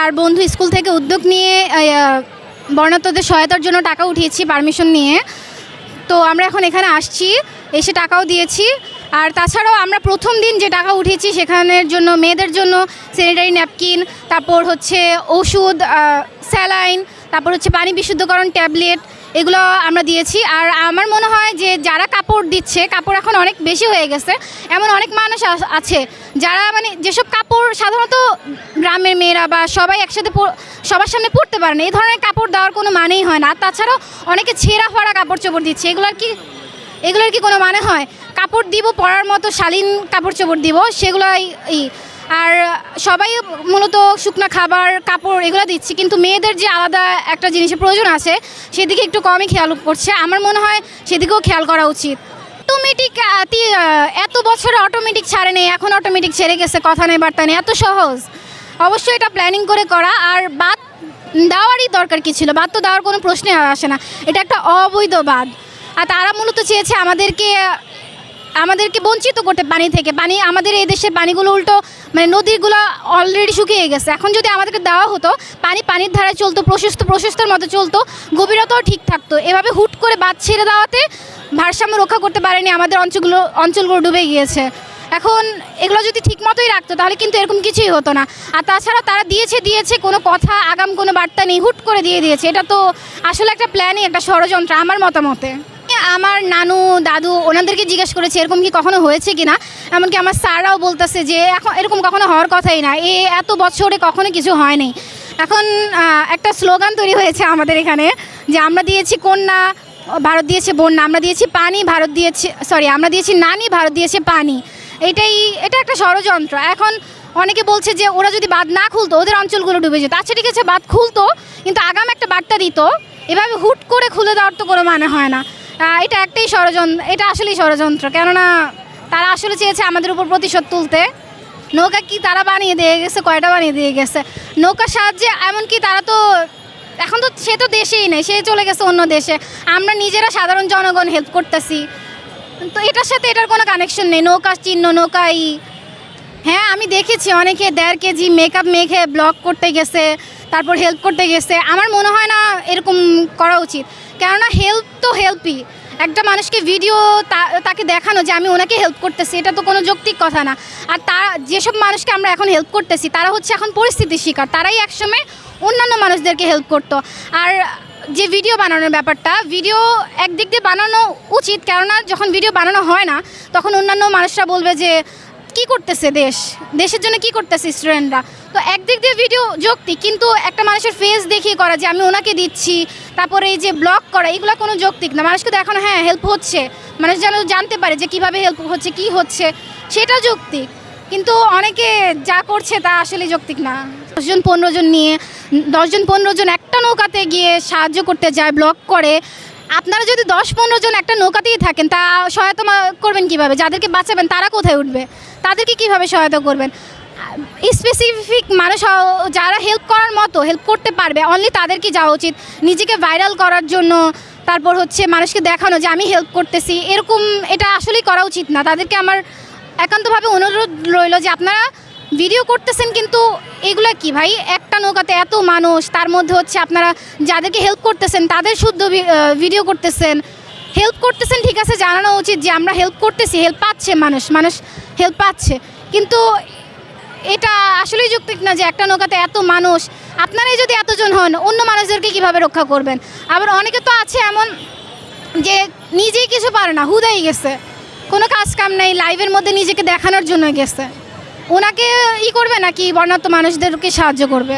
চার বন্ধু স্কুল থেকে উদ্যোগ নিয়ে বর্ণাত্মদের সহায়তার জন্য টাকা উঠিয়েছি পারমিশন নিয়ে। তো আমরা এখন এখানে আসছি, এসে টাকাও দিয়েছি। আর তাছাড়াও আমরা প্রথম দিন যে টাকা উঠিয়েছি সেখানের জন্য, মেয়েদের জন্য স্যানিটারি ন্যাপকিন তারপর হচ্ছে ওষুধ স্যালাইন, তারপর হচ্ছে পানি বিশুদ্ধকরণ ট্যাবলেট এগুলো আমরা দিয়েছি। আর আমার মনে হয় যে যারা কাপড় দিচ্ছে, কাপড় এখন অনেক বেশি হয়ে গেছে। এমন অনেক মানুষ আছে যারা মানে যেসব কাপড় সাধারণত গ্রামের মেয়েরা বা সবাই একসাথে সবার সামনে পরতে পারে না। এই ধরনের কাপড় দেওয়ার কোনো মানেই হয় না। তাছাড়াও অনেকে ছেঁড়া ফাড়া কাপড় চোপড় দিচ্ছে। এগুলোর কি এগুলোর কি কোনো মানে হয়? কাপড় দিব, পরার মতো শালীন কাপড় চোপড় দিব, সেগুলোই আর সবাই মূলত শুকনো খাবার, কাপড় এগুলো দিচ্ছি, কিন্তু মেয়েদের যে আলাদা একটা জিনিসের প্রয়োজন আছে, সেদিকে একটু কমই খেয়াল করছে। আমার মনে হয় সেদিকেও খেয়াল করা উচিত। অটোমেটিক এত বছরে অটোমেটিক ছাড়ে নেই, এখন অটোমেটিক ছেড়ে গেছে, কথা নেই, বার্তা নেই, এত সহজ। অবশ্যই এটা প্ল্যানিং করে করা, আর বাদ দেওয়ারই দরকার কি ছিল? বাদ তো দেওয়ার কোনো প্রশ্নই আসে না। এটা একটা অবৈধ বাদ আর তারা মূলত চেয়েছে আমাদেরকে আমাদেরকে বঞ্চিত করতে পানি থেকে। পানি আমাদের এই দেশের পানিগুলো উল্টো মানে নদীগুলো অলরেডি শুকিয়ে গেছে। এখন যদি আমাদেরকে দেওয়া হতো, পানি পানির ধারায় চলতো, প্রশস্ত, প্রশস্তর মতো চলতো, গভীরতাও ঠিক থাকতো। এভাবে হুট করে বাদ ছেড়ে দেওয়াতে ভারসাম্য রক্ষা করতে পারেনি আমাদের অঞ্চলগুলো অঞ্চলগুলো ডুবে গিয়েছে। এখন এগুলো যদি ঠিক মতোই রাখতো, তাহলে কিন্তু এরকম কিছুই হতো না। আর তাছাড়া তারা দিয়েছে দিয়েছে, কোনো কথা, আগাম, কোনো বার্তা নেই। হুট করে দিয়ে দিয়েছে। এটা তো আসলে একটা প্ল্যানই একটা ষড়যন্ত্র, আমার মতামতে। আমার নানু, দাদু ওনাদেরকে জিজ্ঞেস করেছে, এরকম কি কখনো হয়েছে কি না এমনকি আমার স্যাররাও বলতেছে যে, এখন এরকম কখনো হওয়ার কথাই না। এ এত বছরে কখনো কিছু হয়নি। এখন একটা স্লোগান তৈরি হয়েছে আমাদের এখানে যে, আমরা দিয়েছি কন্যা, ভারত দিয়েছে বন্যা, আমরা দিয়েছি পানি, ভারত দিয়েছে সরি আমরা দিয়েছি নানি, ভারত দিয়েছে পানি। এটাই, এটা একটা ষড়যন্ত্র। এখন অনেকে বলছে যে, ওরা যদি বাদ না খুলতো, ওদের অঞ্চলগুলো ডুবে যেত। আচ্ছা ঠিক আছে বাদ খুলতো, কিন্তু আগাম একটা বার্তা দিত, এভাবে হুট করে খুলে দেওয়ার তো কোনো মানে হয় না। এটা একটাই ষড়যন্ত্র, এটা আসলেই ষড়যন্ত্র, কেননা তারা আসলে চেয়েছে আমাদের উপর প্রতিশোধ তুলতে। নৌকা কি তারা বানিয়ে দিয়ে গেছে, কয়টা বানিয়ে দিয়ে গেছে? নৌকার সাহায্যে এমনকি তারা তো, এখন তো সে তো দেশেই নেই, সে চলে গেছে অন্য দেশে। আমরা নিজেরা সাধারণ জনগণ হেল্প করতেছি। তো এটার সাথে এটার কোনো কানেকশন নেই, নৌকার চিহ্ন, নৌকাই। হ্যাঁ আমি দেখেছি অনেকে দেড় কেজি মেকআপ মেখে ব্লগ করতে গেছে। তারপর হেল্প করতে গেছে। আমার মনে হয় না এরকম করা উচিত। কেননা হেল্প তো হেল্পই একটা মানুষকে ভিডিও তাকে দেখানো যে আমি ওনাকে হেল্প করতেছি, এটা তো কোনো যৌক্তিক কথা না। আর তারা যেসব মানুষকে আমরা এখন হেল্প করতেছি, তারা হচ্ছে এখন পরিস্থিতির শিকার। তারাই একসময় অন্যান্য মানুষদেরকে হেল্প করতো। আর যে ভিডিও বানানোর ব্যাপারটা ভিডিও একদিক দিয়ে বানানো উচিত। কেননা যখন ভিডিও বানানো হয় না, তখন অন্যান্য মানুষরা বলবে যে কি করতেছে দেশ? দেশের জন্য কি করতেছে স্টুডেন্টরা তো একদিক দিয়ে ভিডিও যৌক্তিক, কিন্তু একটা মানুষের ফেস দেখিয়ে করা যে আমি ওনাকে দিচ্ছি, তারপরে এই যে ব্লগ করা, এগুলো কোনো যৌক্তিক না। মানুষকে দেখানো হ্যাঁ হেল্প হচ্ছে। মানুষ যেন জানতে পারে যে কীভাবে হেল্প হচ্ছে, কি হচ্ছে, সেটা যৌক্তিক। কিন্তু অনেকে যা করছে তা আসলে যৌক্তিক না। দশজন, পনেরো জন নিয়ে, দশজন, পনেরো জন একটা নৌকাতে গিয়ে সাহায্য করতে যায় ব্লগ করে আপনারা যদি দশ পনেরো জন একটা নৌকাতেই থাকেন, তা সহায়তা করবেন কীভাবে? যাদেরকে বাঁচাবেন, তারা কোথায় উঠবে? তাদেরকে কীভাবে সহায়তা করবেন? স্পেসিফিক মানুষ যারা হেল্প করার মতো হেল্প করতে পারবে অনলি তাদেরকে যাওয়া উচিত। নিজেকে ভাইরাল করার জন্য, তারপর হচ্ছে মানুষকে দেখানো যে আমি হেল্প করতেছি। এরকম এটা আসলেই করা উচিত না। তাদেরকে আমার একান্তভাবে অনুরোধ রইল যে আপনারা ভিডিও করতেছেন, কিন্তু এগুলা কি ভাই? একটা নৌকাতে এত মানুষ, তার মধ্যে হচ্ছে আপনারা যাদেরকে হেল্প করতেছেন, তাদের শুদ্ধ ভিডিও করতেছেন। হেল্প করতেছেন, ঠিক আছে, জানানো উচিত যে আমরা হেল্প করতেছি হেল্প পাচ্ছে মানুষ মানুষ হেল্প পাচ্ছে। কিন্তু এটা আসলেই যৌক্তিক না যে একটা নৌকাতে এত মানুষ, আপনারাই যদি এতজন হন, অন্য মানুষদেরকে কীভাবে রক্ষা করবেন? আবার অনেকে তো আছে এমন যে নিজেই কিছু পারে না, হুদাই গেছে। কোনো কাজ কাম নেই লাইভের মধ্যে নিজেকে দেখানোর জন্য গেছে। ওনাকে ই করবে নাকি বর্ণাত্ম মানুষদেরকে সাহায্য করবে?